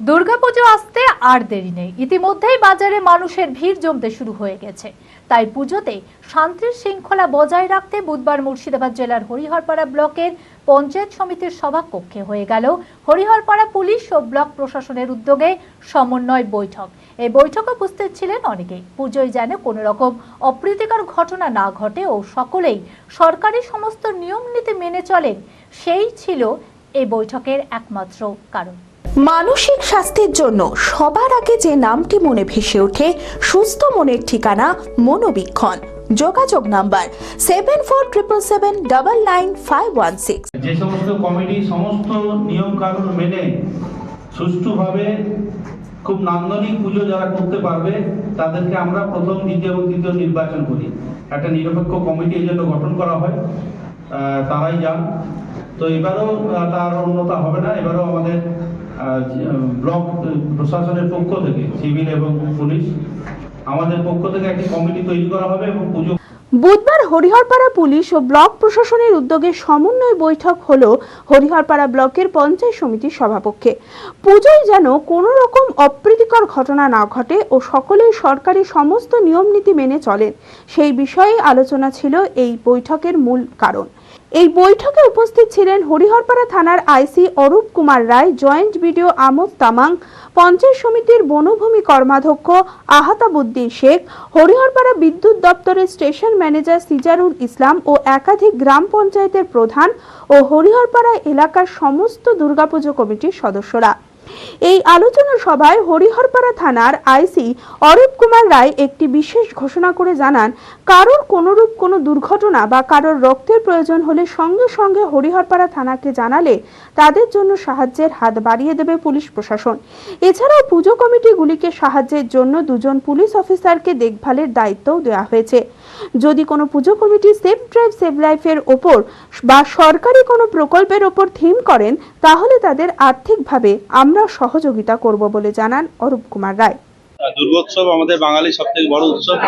দুর্গাপুজো আসতে আর দেরি নেই। ইতিমধ্যেই বাজারে মানুষের ভিড় জমতে শুরু হয়ে গেছে। তাই পুজোতে শান্তির শৃঙ্খলা বজায় রাখতে বুধবার মুর্শিদাবাদ জেলার হরিহরপাড়া ব্লকের পঞ্চায়েত সমিতির সভাকক্ষে হয়ে গেল হরিহরপাড়া পুলিশ ও ব্লক প্রশাসনের উদ্যোগে সমন্বয় বৈঠক। এই বৈঠকে উপস্থিত ছিলেন অনেকেই। পুজোয় যেন কোনো রকম অপ্রীতিকর ঘটনা না ঘটে ও সকলেই সরকারি সমস্ত নিয়ম নীতি মেনে চলেন, সেই ছিল এই বৈঠকের একমাত্র কারণ। মানসিক স্বাস্থ্যের জন্য সবার আগে যে নামটি মনে ভেসে ওঠে, সুস্থ মনের ঠিকানা মনোবীক্ষণ। যোগাযোগ number seven four triple seven double nine five one six যে সমস্ত কমিটি সমস্ত নিয়ম কানুন মেনে সুষ্ঠুভাবে খুব নান্দনিক পুজো যারা করতে পারবে, তাদেরকে আমরা প্রথম, দ্বিতীয় এবং তৃতীয় নির্বাচন করি। একটা নিরপেক্ষ কমিটি এই জন্য গঠন করা হয় তারাই যান। তো এবারও তার অন্যতা হবে না এবারও আমাদের আহ, ব্লক প্রশাসনের পক্ষ থেকে, সিভিল এবং পুলিশ, আমাদের পক্ষ থেকে একটি কমিটি তৈরি করা হবে এবং পুজো বুধবার হরিহরপাড়া পুলিশ ও ব্লক প্রশাসনের উদ্যোগে সমন্বয় বৈঠক হল হরিহরপাড়া ব্লকের পঞ্চায়েত সমিতির সভাপক্ষে। পুজোয় যেন কোনো রকম অপ্রীতিকর ঘটনা না ঘটে ও সকলেই সরকারি সমস্ত নিয়ম নীতি মেনে চলেন, সেই বিষয়ে আলোচনা ছিল এই বৈঠকের মূল কারণ। এই বৈঠকে উপস্থিত ছিলেন হরিহরপাড়া থানার IC Arup Kumar Roy, joint BDO Amod Tamang, panchayat সমিতির বনভূমি কর্মাধ্যক্ষ আহাতাবুদ্দিন শেখ, হরিহরপাড়া বিদ্যুৎ দপ্তরের স্টেশন ম্যানেজার সিজারুল ইসলাম ও একাধিক গ্রাম পঞ্চায়েতের প্রধান ও হরিহরপাড়া এলাকার সমস্ত দুর্গাপুজো কমিটির সদস্যরা। এই আলোচনা সভায় হরিহরপাড়া থানার আইসি অরূপ কুমার রায় একটি বিশেষ ঘোষণা করে জানান, কারোর কোনোরূপ কোনো দুর্ঘটনা বা কারোর রক্তের প্রয়োজন হলে সঙ্গে সঙ্গে হরিহরপাড়া থানাকে জানালে তাদের জন্য সাহায্যের হাত বাড়িয়ে দেবে পুলিশ প্রশাসন। এছাড়াও পুজো কমিটিগুলিকে সাহায্যের জন্য দুজন পুলিশ অফিসারকে দেখভালের দায়িত্বও দেওয়া হয়েছে। যদি কোনো পুজো কমিটি সেফ ড্রাইভ সেভ লাইফের ওপর বা সরকারি কোনো প্রকল্পের ওপর থিম করেন, তাহলে তাদের আর্থিকভাবে আমরা সহযোগিতা করব বলে জানান অরূপ কুমার রায়। দুর্গোৎসব আমাদের বাঙালির সব থেকে বড় উৎসব।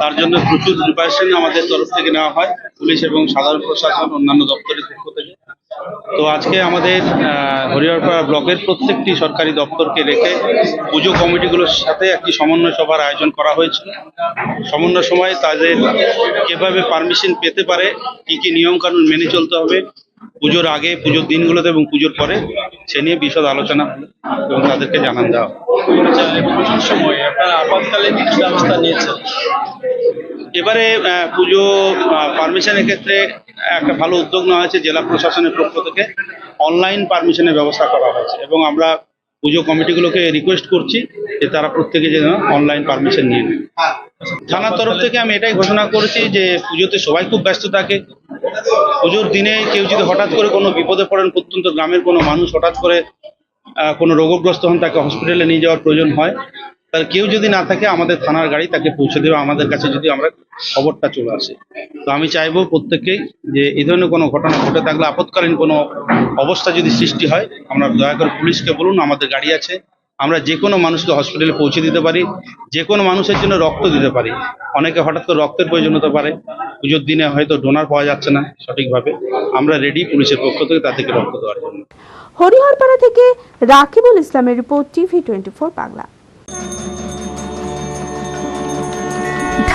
তার জন্য প্রচুর প্রিপারেশন আমাদের তরফ থেকে নেওয়া হয়, পুলিশ এবং সাধারণ প্রশাসন, অন্যান্য দপ্তরের পক্ষ থেকে। তো আজকে আমাদের হরিহরপাড়া ব্লকের প্রত্যেকটি সরকারি দপ্তরকে রেখে পুজো কমিটিগুলোর সাথে একটি সমন্বয় সভার আয়োজন করা হয়েছে। সমন্বয় সময় তাদের কীভাবে পারমিশন পেতে পারে, কি কি নিয়ম কানুন মেনে চলতে হবে পুজোর আগে পুজোর দিনগুলোতে এবং পুজোর পরে সে নিয়ে বিশদ আলোচনা এবং তাদেরকে জানান দেওয়া। আচ্ছা, সময় আপনারা আপাতকালীন কি ব্যবস্থা নিয়েছেন এবারে পুজো পারমিশনের ক্ষেত্রে একটা ভালো উদ্যোগ নেওয়া হয়েছে জেলা প্রশাসনের পক্ষ থেকে অনলাইন পারমিশনের ব্যবস্থা করা হয়েছে এবং আমরা পুজো কমিটিগুলোকে রিকোয়েস্ট করছি যে তারা প্রত্যেকে যেন অনলাইন পারমিশন নিয়ে নেয়। থানার তরফ থেকে আমি এটাই ঘোষণা করেছি যে পুজোতে সবাই খুব ব্যস্ত থাকে। পুজোর দিনে কেউ যদি হঠাৎ করে কোনো বিপদে পড়েন, প্রত্যন্ত গ্রামের কোনো মানুষ হঠাৎ করে কোনো রোগগ্রস্ত হন, তাকে হসপিটালে নিয়ে যাওয়ার প্রয়োজন হয়। তার কেউ যদি না থাকে, আমাদের থানার গাড়ি তাকে পৌঁছে দেবে, আমাদের কাছে যদি আমরা খবরটা চলে আসে। তো আমি চাইব প্রত্যেককেই যে এই ধরনের কোনো ঘটনা ঘটে থাকলে, আপৎকালীন কোনো অবস্থা যদি সৃষ্টি হয়, আমরা দয়া করে পুলিশকে বলুন, আমাদের গাড়ি আছে, আমরা যে কোনো মানুষকে হসপিটালে পৌঁছে দিতে পারি, যে কোনো মানুষের জন্য রক্ত দিতে পারি। অনেকে হঠাৎ করে রক্তের প্রয়োজন হতে পারে, পুজোর দিনে হয়তো ডোনার পাওয়া যাচ্ছে না সঠিকভাবে। আমরা রেডি পুলিশের পক্ষ থেকে তাদেরকে রক্ত দেওয়ার জন্য। হরিহরপাড়া থেকে রাকিবুল ইসলামের report, TV twenty four Bangla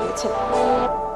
嘅情。